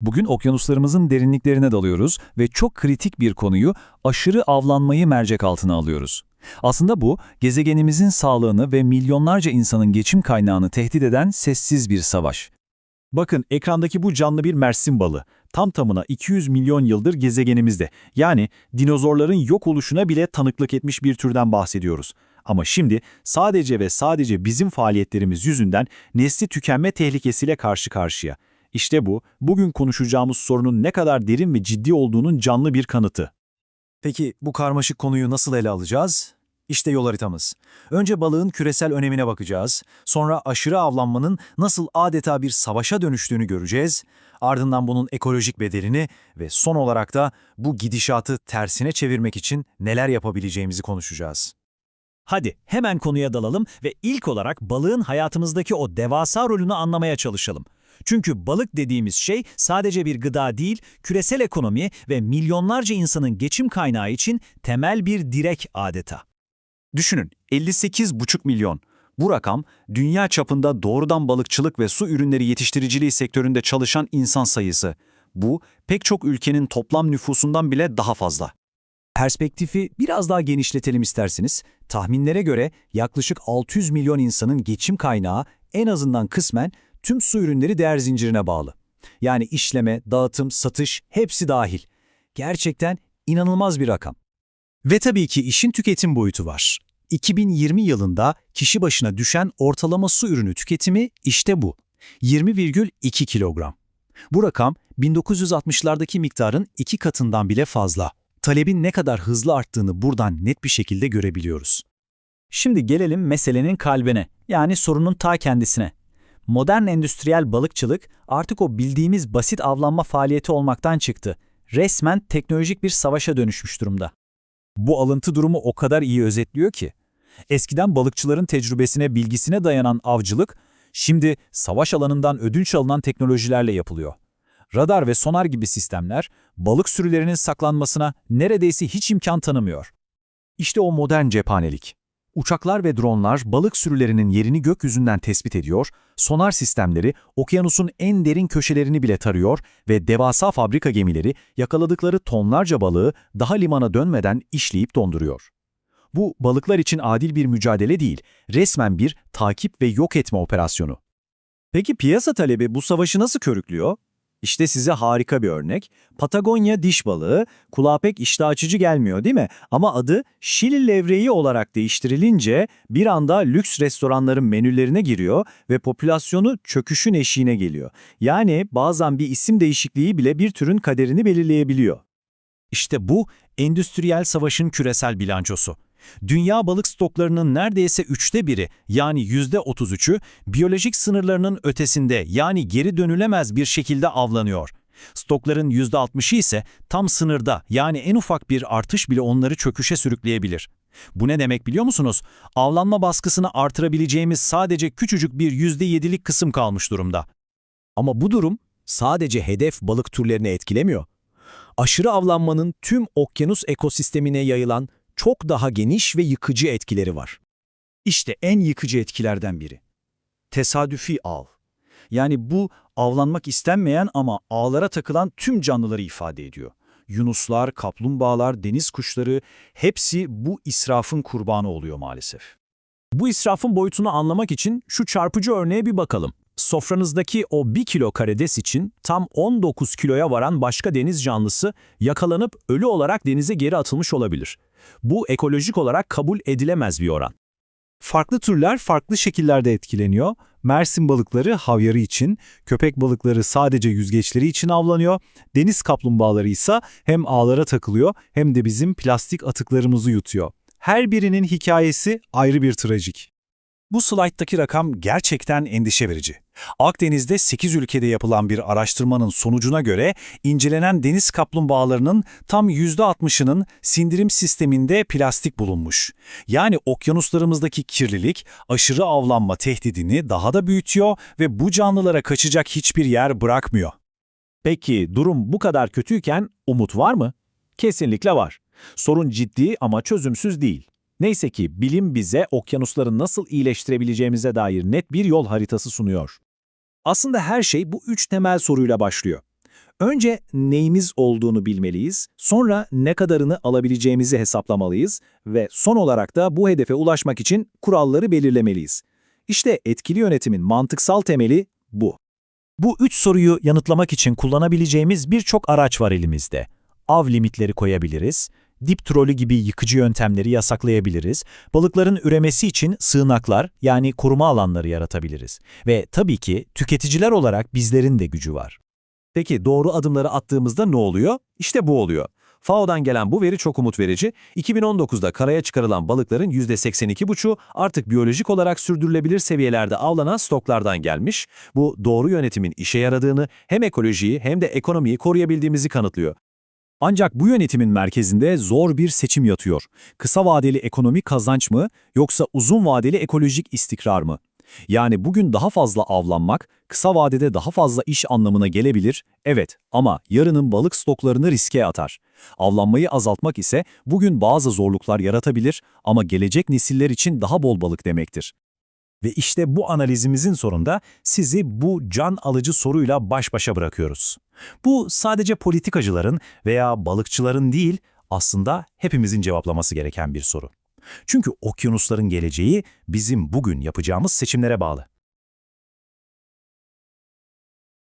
Bugün okyanuslarımızın derinliklerine dalıyoruz ve çok kritik bir konuyu aşırı avlanmayı mercek altına alıyoruz. Aslında bu, gezegenimizin sağlığını ve milyonlarca insanın geçim kaynağını tehdit eden sessiz bir savaş. Bakın ekrandaki bu canlı bir mersin balığı. Tam tamına 200 milyon yıldır gezegenimizde. Yani dinozorların yok oluşuna bile tanıklık etmiş bir türden bahsediyoruz. Ama şimdi sadece ve sadece bizim faaliyetlerimiz yüzünden nesli tükenme tehlikesiyle karşı karşıya. İşte bu, bugün konuşacağımız sorunun ne kadar derin ve ciddi olduğunun canlı bir kanıtı. Peki bu karmaşık konuyu nasıl ele alacağız? İşte yol haritamız. Önce balığın küresel önemine bakacağız. Sonra aşırı avlanmanın nasıl adeta bir savaşa dönüştüğünü göreceğiz. Ardından bunun ekolojik bedelini ve son olarak da bu gidişatı tersine çevirmek için neler yapabileceğimizi konuşacağız. Hadi hemen konuya dalalım ve ilk olarak balığın hayatımızdaki o devasa rolünü anlamaya çalışalım. Çünkü balık dediğimiz şey sadece bir gıda değil, küresel ekonomi ve milyonlarca insanın geçim kaynağı için temel bir direk adeta. Düşünün 58,5 milyon. Bu rakam dünya çapında doğrudan balıkçılık ve su ürünleri yetiştiriciliği sektöründe çalışan insan sayısı. Bu pek çok ülkenin toplam nüfusundan bile daha fazla. Perspektifi biraz daha genişletelim isterseniz. Tahminlere göre yaklaşık 600 milyon insanın geçim kaynağı en azından kısmen tüm su ürünleri değer zincirine bağlı. Yani işleme, dağıtım, satış hepsi dahil. Gerçekten inanılmaz bir rakam. Ve tabii ki işin tüketim boyutu var. 2020 yılında kişi başına düşen ortalama su ürünü tüketimi işte bu. 20,2 kilogram. Bu rakam 1960'lardaki miktarın iki katından bile fazla. Talebin ne kadar hızlı arttığını buradan net bir şekilde görebiliyoruz. Şimdi gelelim meselenin kalbine, yani sorunun ta kendisine. Modern endüstriyel balıkçılık artık o bildiğimiz basit avlanma faaliyeti olmaktan çıktı. Resmen teknolojik bir savaşa dönüşmüş durumda. Bu alıntı durumu o kadar iyi özetliyor ki. Eskiden balıkçıların tecrübesine, bilgisine dayanan avcılık, şimdi savaş alanından ödünç alınan teknolojilerle yapılıyor. Radar ve sonar gibi sistemler, balık sürülerinin saklanmasına neredeyse hiç imkan tanımıyor. İşte o modern cephanelik. Uçaklar ve dronlar balık sürülerinin yerini gökyüzünden tespit ediyor, sonar sistemleri okyanusun en derin köşelerini bile tarıyor ve devasa fabrika gemileri yakaladıkları tonlarca balığı daha limana dönmeden işleyip donduruyor. Bu balıklar için adil bir mücadele değil, resmen bir takip ve yok etme operasyonu. Peki piyasa talebi bu savaşı nasıl körüklüyor? İşte size harika bir örnek. Patagonya diş balığı, kulağa pek iştah açıcı gelmiyor değil mi? Ama adı Şili levreği olarak değiştirilince bir anda lüks restoranların menülerine giriyor ve popülasyonu çöküşün eşiğine geliyor. Yani bazen bir isim değişikliği bile bir türün kaderini belirleyebiliyor. İşte bu endüstriyel savaşın küresel bilançosu. Dünya balık stoklarının neredeyse üçte biri yani yüzde 33'ü biyolojik sınırlarının ötesinde yani geri dönülemez bir şekilde avlanıyor. Stokların yüzde 60'ı ise tam sınırda yani en ufak bir artış bile onları çöküşe sürükleyebilir. Bu ne demek biliyor musunuz? Avlanma baskısını artırabileceğimiz sadece küçücük bir yüzde 7'lik kısım kalmış durumda. Ama bu durum sadece hedef balık türlerini etkilemiyor. Aşırı avlanmanın tüm okyanus ekosistemine yayılan çok daha geniş ve yıkıcı etkileri var. İşte en yıkıcı etkilerden biri. Tesadüfi av. Yani bu avlanmak istenmeyen ama ağlara takılan tüm canlıları ifade ediyor. Yunuslar, kaplumbağalar, deniz kuşları hepsi bu israfın kurbanı oluyor maalesef. Bu israfın boyutunu anlamak için şu çarpıcı örneğe bir bakalım. Sofranızdaki o 1 kilo karides için tam 19 kiloya varan başka deniz canlısı yakalanıp ölü olarak denize geri atılmış olabilir. Bu ekolojik olarak kabul edilemez bir oran. Farklı türler farklı şekillerde etkileniyor. Mersin balıkları havyarı için, köpek balıkları sadece yüzgeçleri için avlanıyor. Deniz kaplumbağaları ise hem ağlara takılıyor hem de bizim plastik atıklarımızı yutuyor. Her birinin hikayesi ayrı bir trajik. Bu slayttaki rakam gerçekten endişe verici. Akdeniz'de 8 ülkede yapılan bir araştırmanın sonucuna göre incelenen deniz kaplumbağalarının tam %60'ının sindirim sisteminde plastik bulunmuş. Yani okyanuslarımızdaki kirlilik aşırı avlanma tehdidini daha da büyütüyor ve bu canlılara kaçacak hiçbir yer bırakmıyor. Peki durum bu kadar kötüyken umut var mı? Kesinlikle var. Sorun ciddi ama çözümsüz değil. Neyse ki bilim bize okyanusları nasıl iyileştirebileceğimize dair net bir yol haritası sunuyor. Aslında her şey bu üç temel soruyla başlıyor. Önce neyimiz olduğunu bilmeliyiz, sonra ne kadarını alabileceğimizi hesaplamalıyız ve son olarak da bu hedefe ulaşmak için kuralları belirlemeliyiz. İşte etkili yönetimin mantıksal temeli bu. Bu üç soruyu yanıtlamak için kullanabileceğimiz birçok araç var elimizde. Av limitleri koyabiliriz, dip trolü gibi yıkıcı yöntemleri yasaklayabiliriz, balıkların üremesi için sığınaklar yani koruma alanları yaratabiliriz. Ve tabii ki tüketiciler olarak bizlerin de gücü var. Peki doğru adımları attığımızda ne oluyor? İşte bu oluyor. FAO'dan gelen bu veri çok umut verici. 2019'da karaya çıkarılan balıkların %82,5'u artık biyolojik olarak sürdürülebilir seviyelerde avlanan stoklardan gelmiş. Bu doğru yönetimin işe yaradığını hem ekolojiyi hem de ekonomiyi koruyabildiğimizi kanıtlıyor. Ancak bu yönetimin merkezinde zor bir seçim yatıyor. Kısa vadeli ekonomik kazanç mı yoksa uzun vadeli ekolojik istikrar mı? Yani bugün daha fazla avlanmak, kısa vadede daha fazla iş anlamına gelebilir, evet ama yarının balık stoklarını riske atar. Avlanmayı azaltmak ise bugün bazı zorluklar yaratabilir ama gelecek nesiller için daha bol balık demektir. Ve işte bu analizimizin sonunda sizi bu can alıcı soruyla baş başa bırakıyoruz. Bu sadece politikacıların veya balıkçıların değil, aslında hepimizin cevaplaması gereken bir soru. Çünkü okyanusların geleceği bizim bugün yapacağımız seçimlere bağlı.